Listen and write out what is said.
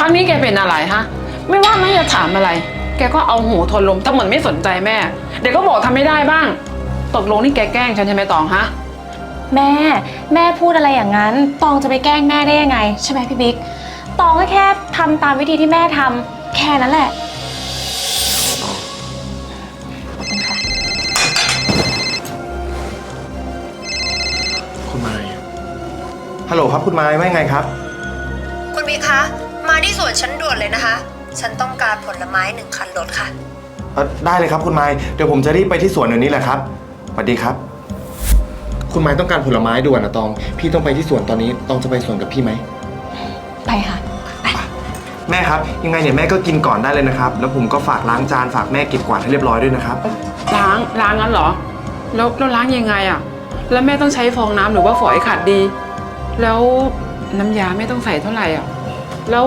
พักนี้แกเป็นอะไรฮะ ไม่ว่าแม่จะถามอะไร แกก็เอาหูทนลมถ้าเหมือนไม่สนใจแม่ เดี๋ยวก็บอกทำไม่ได้บ้าง ตกลงนี่แกแกล้งฉันใช่ไหมตองฮะ แม่ แม่พูดอะไรอย่างนั้น ตองจะไปแกล้งแม่ได้ยังไง ใช่ไหมพี่บิ๊ก ตองก็แค่ทำตามวิธีที่แม่ทำแค่นั้นแหละ คุณไม้ฮัลโหลครับคุณไม้ว่าไงครับ คุณบิ๊กคะ มาที่สวนฉันด่วนเลยนะคะ ฉันต้องการผลไม้หนึ่งคันรถค่ะ เอ่อได้เลยครับคุณไม้เดี๋ยวผมจะรีบไปที่สวนเดี๋ยวนี้แหละครับสวัสดีครับ คุณไม้ต้องการผลไม้ด่วนนะตอง พี่ต้องไปที่สวนตอนนี้ตองจะไปสวนกับพี่ไหมไปค่ะ แม่ครับ ยังไงเนี่ยแม่ก็กินก่อนได้เลยนะครับ แล้วผมก็ฝากล้างจานฝากแม่เก็บกวาดให้เรียบร้อยด้วยนะครับ ล้างล้างงั้นเหรอ แล้วแล้วล้างยังไงอะแล้วแม่ต้องใช้ฟองน้ำหรือว่าฝอยขัดดี แล้วน้ำยาแม่ต้องใส่เท่าไหร่อะ แล้ว